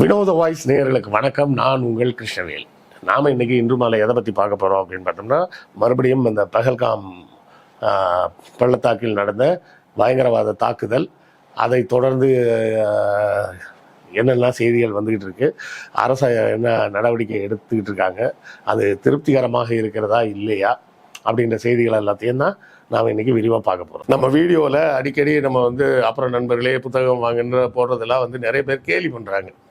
வினோத வாய்ஸ் நேயர்களுக்கு வணக்கம். நான் உங்கள் கிருஷ்ணவேல். நாம் இன்னைக்கு இன்று மாலை எதை பற்றி பார்க்க போகிறோம் அப்படின்னு பார்த்தோம்னா மறுபடியும் அந்த பகல்காம் பள்ளத்தாக்கில் நடந்த பயங்கரவாத தாக்குதல் அதை தொடர்ந்து என்னெல்லாம் செய்திகள் வந்துக்கிட்டு இருக்கு அரசு என்ன நடவடிக்கை எடுத்துக்கிட்டு இருக்காங்க அது திருப்திகரமாக இருக்கிறதா இல்லையா அப்படின்ற செய்திகள் எல்லாத்தையும் தான் நாம் இன்னைக்கு விரிவாக பார்க்க போகிறோம் நம்ம வீடியோவில் அடிக்கடி நம்ம வந்து அப்புறம் நண்பர்களே புத்தகம் வாங்குன்ற போடுறதெல்லாம் வந்து நிறைய பேர் கேலி பண்ணுறாங்க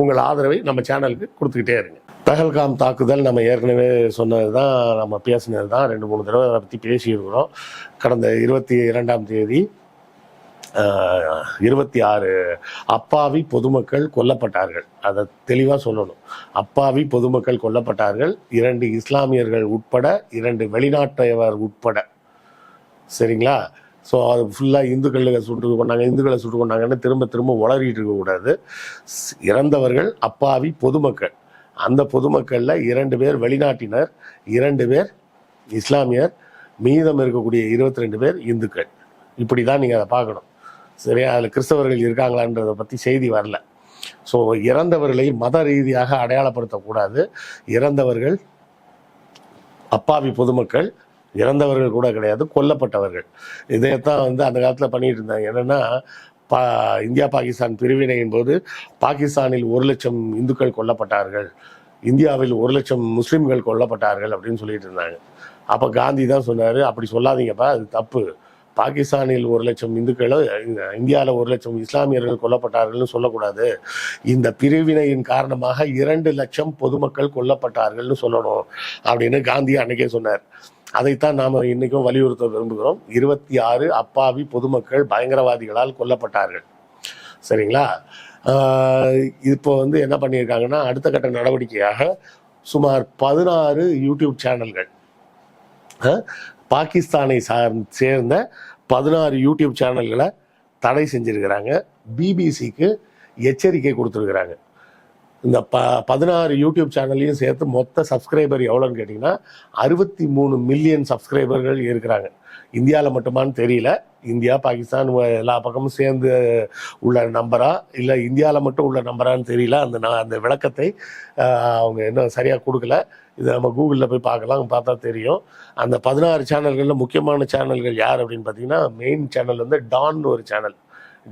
உங்கள் ஆதரவை நம்ம சேனலுக்கு கொடுத்துக்கிட்டே இருங்க. பகல்காம் தாக்குதல் நம்ம ஏற்கனவே சொன்னது தான் நம்ம பேசினது தான் ரெண்டு மூணு தடவை அதை பற்றி பேசியிருக்கிறோம். கடந்த இருபத்தி இரண்டாம் தேதி இருபத்தி ஆறு அப்பாவி பொதுமக்கள் கொல்லப்பட்டார்கள். அதை தெளிவாக சொல்லணும். அப்பாவி பொதுமக்கள் கொல்லப்பட்டார்கள். இரண்டு இஸ்லாமியர்கள் உட்பட இரண்டு வெளிநாட்டையவர் உட்பட. சரிங்களா? ஸோ அது ஃபுல்லாக இந்துக்களை சுட்டு கொண்டாங்க இந்துக்களை சுட்டு கொண்டாங்கன்னு திரும்ப திரும்ப உளறிட்டு இருக்கக்கூடாது இறந்தவர்கள் அப்பாவி பொதுமக்கள். அந்த பொதுமக்களில் இரண்டு பேர் வெளிநாட்டினர் இரண்டு பேர் இஸ்லாமியர் மீதம் இருக்கக்கூடிய இருபத்தி ரெண்டு பேர் இந்துக்கள். இப்படி தான் நீங்கள் அதை பார்க்கணும். சரியா? அதில் கிறிஸ்தவர்கள் இருக்காங்களான்றதை பற்றி செய்தி வரல. ஸோ இறந்தவர்களை மத ரீதியாக அடையாளப்படுத்தக்கூடாது இறந்தவர்கள் அப்பாவி பொதுமக்கள் இறந்தவர்கள் கூட கிடையாது கொல்லப்பட்டவர்கள். இதைத்தான் வந்து அந்த காலத்தில் பண்ணிட்டு இருந்தாங்க என்னன்னா பா இந்தியா பாகிஸ்தான் பிரிவினையின் போது பாகிஸ்தானில் ஒரு லட்சம் இந்துக்கள் கொல்லப்பட்டார்கள். இந்தியாவில் ஒரு லட்சம் முஸ்லீம்கள் கொல்லப்பட்டார்கள் அப்படின்னு சொல்லிட்டு இருந்தாங்க அப்போ காந்தி தான் சொன்னார் அப்படி சொல்லாதீங்கப்பா அது தப்பு. பாகிஸ்தானில் ஒரு லட்சம் இந்துக்கள் இந்தியாவில் ஒரு லட்சம் இஸ்லாமியர்கள் கொல்லப்பட்டார்கள்னு சொல்லக்கூடாது. இந்த பிரிவினையின் காரணமாக இரண்டு லட்சம் பொதுமக்கள் கொல்லப்பட்டார்கள்னு சொல்லணும் அப்படின்னு காந்தி அன்னைக்கே சொன்னார். அதைத்தான் நாம் இன்றைக்கும் வலியுறுத்த விரும்புகிறோம். இருபத்தி ஆறு அப்பாவி பொதுமக்கள் பயங்கரவாதிகளால் கொல்லப்பட்டார்கள். சரிங்களா? இப்போ வந்து என்ன பண்ணியிருக்காங்கன்னா அடுத்த கட்ட நடவடிக்கையாக சுமார் பதினாறு யூடியூப் சேனல்கள் பாகிஸ்தானை சார் சேர்ந்த பதினாறு யூடியூப் சேனல்களை தடை செஞ்சிருக்கிறாங்க. பிபிசிக்கு எச்சரிக்கை கொடுத்துருக்குறாங்க. இந்த ப பதினாறு யூடியூப் சேனல்லையும் சேர்த்து மொத்த சப்ஸ்கிரைபர் எவ்வளோன்னு கேட்டிங்கன்னா அறுபத்தி மூணு மில்லியன் சப்ஸ்கிரைபர்கள் இருக்கிறாங்க. இந்தியாவில் மட்டுமான்னு தெரியல. இந்தியா பாகிஸ்தான் எல்லா பக்கமும் சேர்ந்து உள்ள நம்பரா? இல்லை இந்தியாவில் மட்டும் உள்ள நம்பரான்னு தெரியல. அந்த நான் அந்த விளக்கத்தை அவங்க இன்னும் சரியாக கொடுக்கல. இது நம்ம கூகுளில் போய் பார்க்கலாம். பார்த்தா தெரியும். அந்த பதினாறு சேனல்களில் முக்கியமான சேனல்கள் யார் அப்படின்னு பார்த்தீங்கன்னா மெயின் சேனல் வந்து டான் ஒரு சேனல்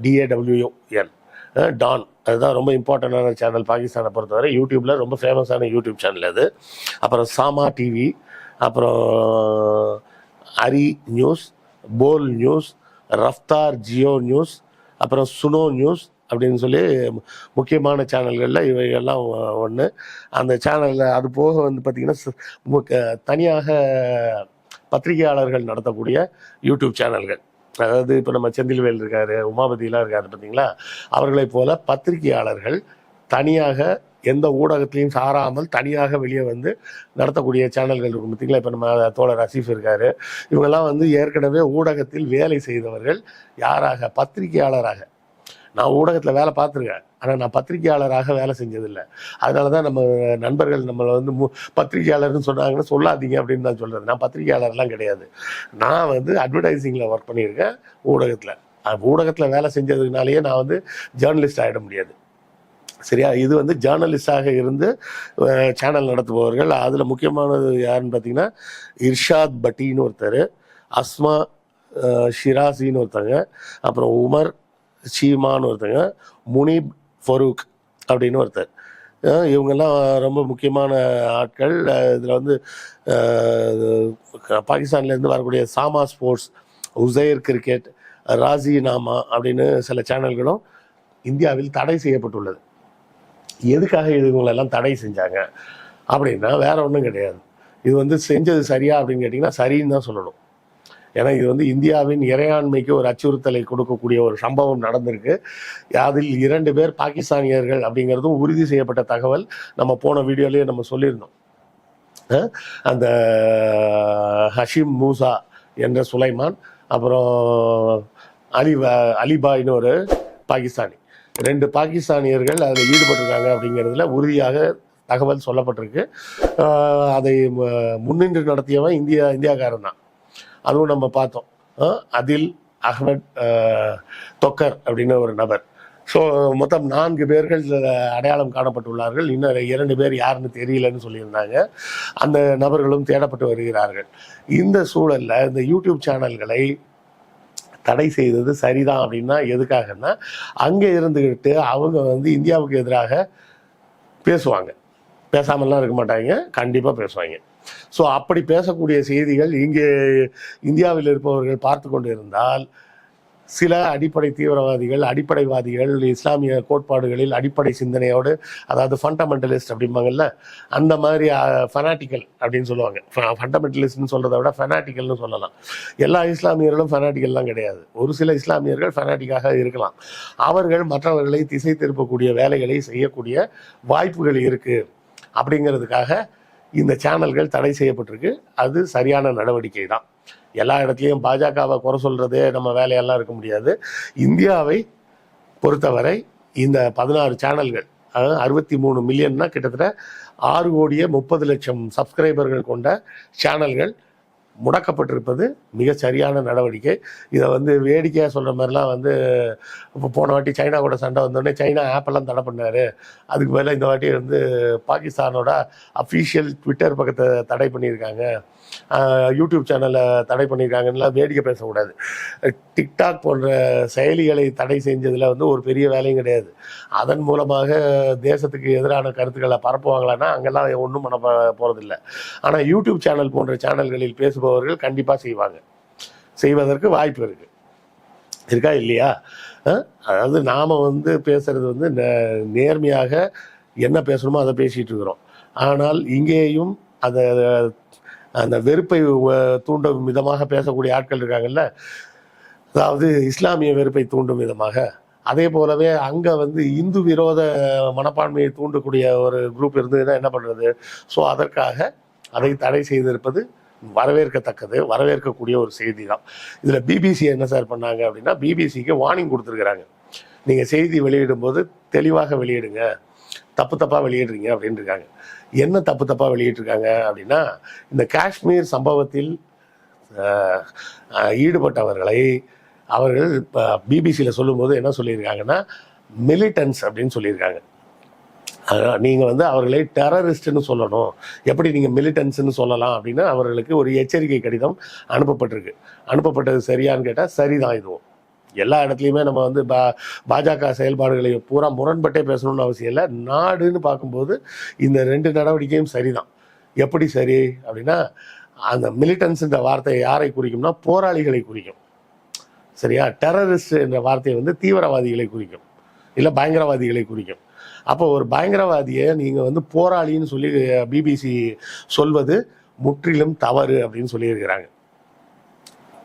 டிஏடபிள்யூஎன் டான் அதுதான் ரொம்ப இம்பார்ட்டண்டான சேனல் பாகிஸ்தானை பொறுத்தவரை. யூடியூப்பில் ரொம்ப ஃபேமஸான யூடியூப் சேனல் அது. அப்புறம் சாமா டிவி அப்புறம் ARY news Bol news Raftaar Geo news அப்புறம் சுனோ நியூஸ் அப்படின்னு சொல்லி முக்கியமான சேனல்களில் இவையெல்லாம் ஒன்று அந்த சேனலில் அது போக வந்து பார்த்திங்கன்னா தனியாக பத்திரிகையாளர்கள் நடத்தக்கூடிய யூடியூப் சேனல்கள் அதாவது இப்போ நம்ம செந்தில்வேல் இருக்காரு உமாபதியெலாம் இருக்காரு பார்த்தீங்களா அவர்களைப் போல பத்திரிகையாளர்கள் தனியாக எந்த ஊடகத்திலையும் சாராமல் தனியாக வெளியே வந்து நடத்தக்கூடிய சேனல்கள் இருக்கும் பார்த்தீங்களா இப்போ நம்ம தோழர் அசீஃப் இருக்காரு. இவங்கெல்லாம் வந்து ஏற்கனவே ஊடகத்தில் வேலை செய்தவர்கள் யாராக? பத்திரிகையாளராக. நான் ஊடகத்தில் வேலை பார்த்துருக்கேன். ஆனால் நான் பத்திரிகையாளராக வேலை செஞ்சதில்லை. அதனால தான் நம்ம நண்பர்கள் நம்மளை வந்து மு பத்திரிகையாளர்னு சொன்னாங்கன்னா சொல்லாதீங்க அப்படின்னு தான் சொல்கிறது நான் பத்திரிகையாளர்லாம் கிடையாது. நான் வந்து அட்வர்டைஸிங்கில் ஒர்க் பண்ணியிருக்கேன் ஊடகத்தில். ஊடகத்தில் வேலை செஞ்சதுனாலேயே நான் வந்து ஜேர்னலிஸ்ட் ஆகிட முடியாது. சரியா? இது வந்து ஜேர்னலிஸ்டாக இருந்து சேனல் நடத்துபவர்கள். அதில் முக்கியமானது யாருன்னு பார்த்தீங்கன்னா இர்ஷாத் பட்டின்னு ஒருத்தர் அஸ்மா ஷிராசின்னு ஒருத்தங்க அப்புறம் உமர் சீமான்னு ஒருத்தங்க முனீப் ஃபரூக் அப்படின்னு ஒருத்தர். இவங்கெல்லாம் ரொம்ப முக்கியமான ஆட்கள். இதில் வந்து பாகிஸ்தான்லேருந்து வரக்கூடிய சாமா ஸ்போர்ட்ஸ் உசைர் கிரிக்கெட் ராஜினாமா நாமா அப்படின்னு சில சேனல்களும் இந்தியாவில் தடை செய்யப்பட்டுள்ளது. எதுக்காக இது இவங்களெல்லாம் தடை செஞ்சாங்க? அப்படின்னா வேற ஒன்றும் கிடையாது. இது வந்து செஞ்சது சரியா அப்படின்னு கேட்டிங்கன்னா சரின்னு தான் சொல்லணும். ஏன்னா இது வந்து இந்தியாவின் இறையாண்மைக்கு ஒரு அச்சுறுத்தலை கொடுக்கக்கூடிய ஒரு சம்பவம் நடந்திருக்கு. அதில் இரண்டு பேர் பாகிஸ்தானியர்கள் அப்படிங்கிறதும் உறுதி செய்யப்பட்ட தகவல் நம்ம போன வீடியோலேயே நம்ம சொல்லியிருந்தோம். அந்த ஹஷீம் மூசா என்ற சுலைமான் அப்புறம் அலி அலிபாய்னு ஒரு பாகிஸ்தானி. ரெண்டு பாகிஸ்தானியர்கள் அதில் ஈடுபட்டிருக்காங்க அப்படிங்கிறதுல உறுதியாக தகவல் சொல்லப்பட்டிருக்கு. அதை முன்னின்று நடத்தியவன் இந்தியா இந்தியாக்காரன் தான். அதுவும் நம்ம பார்த்தோம். அதில் அகமட் தொக்கர் அப்படின்னு ஒரு நபர். ஸோ மொத்தம் நான்கு பேர்கள் அடையாளம் காணப்பட்டுள்ளார்கள். இன்னும் இரண்டு பேர் யாருன்னு தெரியலன்னு சொல்லியிருந்தாங்க. அந்த நபர்களும் தேடப்பட்டு வருகிறார்கள். இந்த சூழலில் இந்த யூடியூப் சேனல்களை தடை செய்தது சரிதான் அப்படின்னா எதுக்காகன்னா அங்கே இருந்துக்கிட்டு அவங்க வந்து இந்தியாவுக்கு எதிராக பேசுவாங்க. பேசாமலாம் இருக்க மாட்டாங்க. கண்டிப்பாக பேசுவாங்க. ஸோ அப்படி பேசக்கூடிய செய்திகள் இங்கே இந்தியாவில் இருப்பவர்கள் பார்த்து கொண்டு இருந்தால் சில அடிப்படை தீவிரவாதிகள் அடிப்படைவாதிகள் இஸ்லாமிய கோட்பாடுகளில் அடிப்படை சிந்தனையோடு அதாவது ஃபண்டமெண்டலிஸ்ட் அப்படிம்பாங்கல்ல அந்த மாதிரி ஃபெனாட்டிக்கல் அப்படின்னு சொல்லுவாங்க. ஃபண்டமெண்டலிஸ்ட்னு சொல்கிறத விட ஃபெனாட்டிக்கல்னு சொல்லலாம். எல்லா இஸ்லாமியர்களும் ஃபெனாட்டிக்கல்லாம் கிடையாது. ஒரு சில இஸ்லாமியர்கள் ஃபெனாட்டிக்காக இருக்கலாம். அவர்கள் மற்றவர்களை திசை திருப்பக்கூடிய வேலைகளை செய்யக்கூடிய வாய்ப்புகள் இருக்குது அப்படிங்கிறதுக்காக இந்த சேனல்கள் தடை செய்யப்பட்டிருக்கு. அது சரியான நடவடிக்கை தான் எல்லா இடத்துலையும் பாஜகவை குறை சொல்றதே நம்ம வேலையெல்லாம் இருக்க முடியாது. இந்தியாவை பொறுத்தவரை இந்த பதினாறு சேனல்கள் அதாவது அறுபத்தி மூணு மில்லியன்னா கிட்டத்தட்ட ஆறு கோடியே முப்பது லட்சம் சப்ஸ்கிரைபர்கள் கொண்ட சேனல்கள் முடக்கப்பட்டிருப்பது மிக சரியான நடவடிக்கை. இதை வந்து வேடிக்கையாக சொல்கிற மாதிரிலாம் வந்து இப்போ போன வாட்டி சைனா கூட சண்டை வந்தோடனே சைனா ஆப்பெல்லாம் தடை பண்ணார். அதுக்கு மேலே இந்த வாட்டி வந்து பாகிஸ்தானோட அஃபீஷியல் ட்விட்டர் பக்கத்தை தடை பண்ணியிருக்காங்க. யூடியூப் சேனலை தடை பண்ணியிருக்காங்கன்னுலாம் வேடிக்கை பேசக்கூடாது. டிக்டாக் போன்ற செயலிகளை தடை செஞ்சதில் வந்து ஒரு பெரிய வேலையும் கிடையாது. அதன் மூலமாக தேசத்துக்கு எதிரான கருத்துக்களை பரப்புவாங்களான்னா அங்கெல்லாம் ஒன்றும் பண்ண போகிறதில்ல போறதில்ல. ஆனால் யூடியூப் சேனல் போன்ற சேனல்களில் பேசுபவர்கள் கண்டிப்பாக செய்வாங்க. செய்வதற்கு வாய்ப்பு இருக்கு. இருக்கா இல்லையா? அதாவது நாம வந்து பேசுறது வந்து நே- நேர்மையாக என்ன பேசணுமோ அதை பேசிகிட்டு இருக்கிறோம். ஆனால் இங்கேயும் அதை அந்த வெறுப்பை தூண்டும் விதமாக பேசக்கூடிய ஆட்கள் இருக்காங்கல்ல? அதாவது இஸ்லாமிய வெறுப்பை தூண்டும் விதமாக. அதே போலவே அங்கே வந்து இந்து விரோத மனப்பான்மையை தூண்டக்கூடிய ஒரு குரூப் இருந்ததுன்னா என்ன பண்ணுறது ஸோ அதற்காக அதை தடை செய்திருப்பது வரவேற்கத்தக்கது வரவேற்கக்கூடிய ஒரு செய்தி தான் இதில் பிபிசி என்ன சார் பண்ணாங்க அப்படின்னா பிபிசிக்கு வார்னிங் கொடுத்துருக்குறாங்க. நீங்கள் செய்தி வெளியிடும்போது தெளிவாக வெளியிடுங்க. தப்பு தப்பாக வெளியிடுறீங்க அப்படின்னு இருக்காங்க. என்ன தப்பு தப்பாக வெளியிட்டிருக்காங்க அப்படின்னா இந்த காஷ்மீர் சம்பவத்தில் ஈடுபட்டவர்களை அவர்கள் இப்போ பிபிசியில் சொல்லும்போது என்ன சொல்லியிருக்காங்கன்னா மிலிட்டன்ஸ் அப்படின்னு சொல்லியிருக்காங்க. அதனால் நீங்கள் வந்து அவர்களை டெரரிஸ்ட்னு சொல்லணும். எப்படி நீங்கள் மிலிட்டன்ஸ்னு சொல்லலாம் அப்படின்னு அவர்களுக்கு ஒரு எச்சரிக்கை கடிதம் அனுப்பப்பட்டிருக்கு. அனுப்பப்பட்டது சரியான்னு கேட்டால் சரிதான் இதுவும். எல்லா இடத்துலையுமே நம்ம வந்து பா பாஜக செயல்பாடுகளை பூரா முரண்பட்டே பேசணும்னு அவசியம் இல்லை. நாடுன்னு பார்க்கும்போது இந்த ரெண்டு நடவடிக்கையும் சரிதான். எப்படி சரி அப்படின்னா அந்த மிலிட்டன்ஸ்ன்ற வார்த்தை யாரை குறிக்கும்னா போராளிகளை குறிக்கும். சரியா? டெரரிஸ்ட் என்ற வார்த்தையை வந்து தீவிரவாதிகளை குறிக்கும். இல்லை பயங்கரவாதிகளை குறிக்கும். அப்போ ஒரு பயங்கரவாதியை நீங்கள் வந்து போராளின்னு சொல்லி பிபிசி சொல்வது முற்றிலும் தவறு அப்படின்னு சொல்லியிருக்கிறாங்க.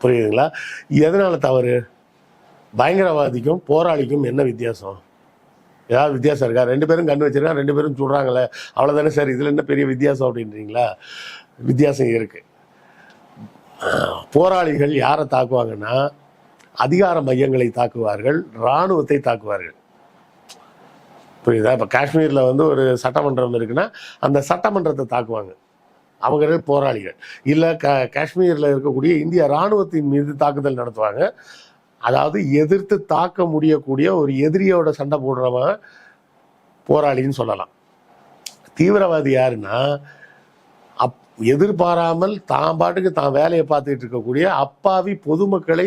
புரியுதுங்களா? எதனால தவறு? பயங்கரவாதிக்கும் போராளிக்கும் என்ன வித்தியாசம்? ஏதாவது வித்தியாசம் இருக்கா? ரெண்டு பேரும் கண்டு வச்சிருக்கா ரெண்டு பேரும் சொல்கிறாங்களே அவ்வளோதானே சார்? இதில் என்ன பெரிய வித்தியாசம் அப்படின்றீங்களா? வித்தியாசம் இருக்குது போராளிகள் யாரை தாக்குவாங்கன்னா அதிகார மையங்களை தாக்குவார்கள் இராணுவத்தை தாக்குவார்கள். புரியுதா? இப்போ காஷ்மீரில் வந்து ஒரு சட்டமன்றம் இருக்குன்னா அந்த சட்டமன்றத்தை தாக்குவாங்க. அவங்க போராளிகள். இல்லை க காஷ்மீரில் இருக்கக்கூடிய இந்திய இராணுவத்தின் மீது தாக்குதல் நடத்துவாங்க. அதாவது எதிர்த்து தாக்க முடியக்கூடிய ஒரு எதிரியோட சண்டை போடுறவன் போராளின்னு சொல்லலாம். தீவிரவாதி யாருன்னா அப் எதிர்பாராமல் தான் பாட்டுக்கு தான் வேலையை பார்த்துட்டு இருக்கக்கூடிய அப்பாவி பொதுமக்களை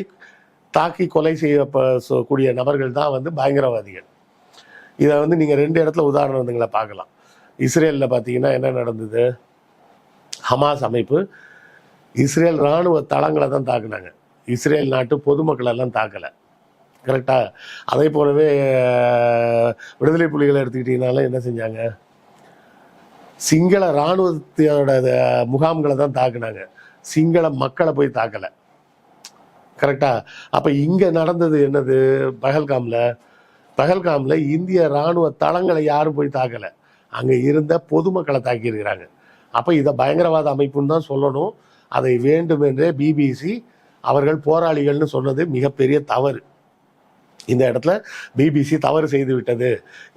தாக்கி கொலை செய்யக்கூடிய நபர்கள் தான் வந்து பயங்கரவாதிகள். இதை வந்து நீங்கள் ரெண்டு இடத்துல உதாரணங்களை பார்க்கலாம். இஸ்ரேலில் பார்த்தீங்கன்னா என்ன நடந்தது? ஹமாஸ் அமைப்பு இஸ்ரேல் இராணுவ தளங்களை தான் தாக்குனாங்க. இஸ்ரேல் நாட்டு பொதுமக்களெல்லாம் தாக்கலை. கரெக்டாக அதே போலவே விடுதலை புலிகளை எடுத்துக்கிட்டீங்கனாலும் என்ன செஞ்சாங்க? சிங்கள இராணுவத்தோட முகாம்களை தான் தாக்குனாங்க. சிங்கள மக்களை போய் தாக்கலை. கரெக்டாக அப்போ இங்கே நடந்தது என்னது? பகல்காம்ல? பகல்காம்ல இந்திய ராணுவ தளங்களை யாரும் போய் தாக்கல. அங்கே இருந்த பொதுமக்களை தாக்கியிருக்கிறாங்க. அப்போ இதை பயங்கரவாத அமைப்புன்னு தான் சொல்லணும். அதை வேண்டுமென்றே பிபிசி அவர்கள் போராளிகள்னு சொன்னது மிகப்பெரிய தவறு. இந்த இடத்துல பிபிசி தவறு செய்து விட்டது.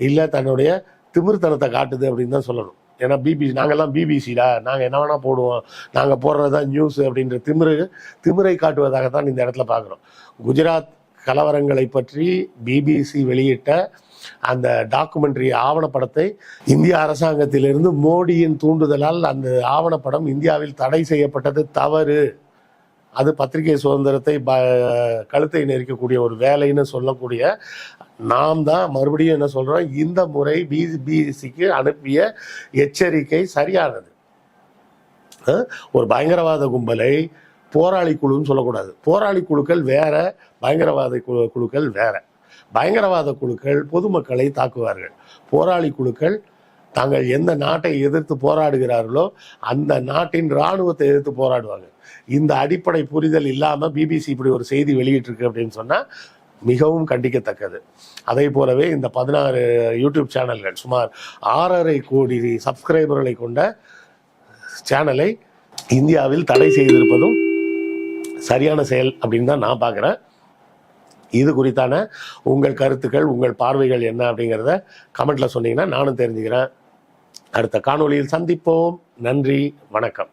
இல்லை தன்னுடைய திமிர்த்தனத்தை காட்டுது அப்படின்னு தான் சொல்லணும். ஏன்னா பிபிசி நாங்கள்லாம் பிபிசிடா நாங்கள் என்ன வேணால் போடுவோம். நாங்கள் போடுறது தான் நியூஸ் அப்படின்ற திமிரு திமிரை காட்டுவதாகத்தான் இந்த இடத்துல பார்க்குறோம். குஜராத் கலவரங்களை பற்றி பிபிசி வெளியிட்ட அந்த டாக்குமெண்ட்ரி ஆவணப்படத்தை இந்திய அரசாங்கத்திலிருந்து மோடியின் தூண்டுதலால் அந்த ஆவணப்படம் இந்தியாவில் தடை செய்யப்பட்டது தவறு. அது பத்திரிகை சுதந்திரத்தை ப கழுத்தை நெரிக்கக்கூடிய ஒரு வேலைன்னு சொல்லக்கூடிய நாம் தான் மறுபடியும் என்ன சொல்கிறோம் இந்த முறை பிபிசிக்கு அனுப்பிய எச்சரிக்கை சரியானது. ஒரு பயங்கரவாத கும்பலை போராளி குழுன்னு சொல்லக்கூடாது. போராளி குழுக்கள் வேற பயங்கரவாத குழு குழுக்கள் வேற. பயங்கரவாத குழுக்கள் பொதுமக்களை தாக்குவார்கள். போராளி குழுக்கள் தாங்கள் எந்த நாட்டை எதிர்த்து போராடுகிறார்களோ அந்த நாட்டின் இராணுவத்தை எதிர்த்து போராடுவாங்க இந்த அடிப்படை புரிதல் இல்லாமல் பிபிசி இப்படி ஒரு செய்தி வெளியிட்டிருக்கு அப்படின்னு சொன்னால் மிகவும் கண்டிக்கத்தக்கது. அதே போலவே இந்த பதினாறு யூடியூப் சேனல்கள் சுமார் ஆறரை கோடி சப்ஸ்கிரைபர்களை கொண்ட சேனலை இந்தியாவில் தடை செய்திருப்பதும் சரியான செயல் அப்படின்னு தான் நான் பார்க்குறேன். இது குறித்தான உங்கள் கருத்துக்கள் உங்கள் பார்வைகள் என்ன அப்படிங்கிறத கமெண்ட்ல சொன்னீங்கன்னா நானும் தெரிஞ்சுக்கிறேன். அடுத்த காணொளியில் சந்திப்போம். நன்றி வணக்கம்.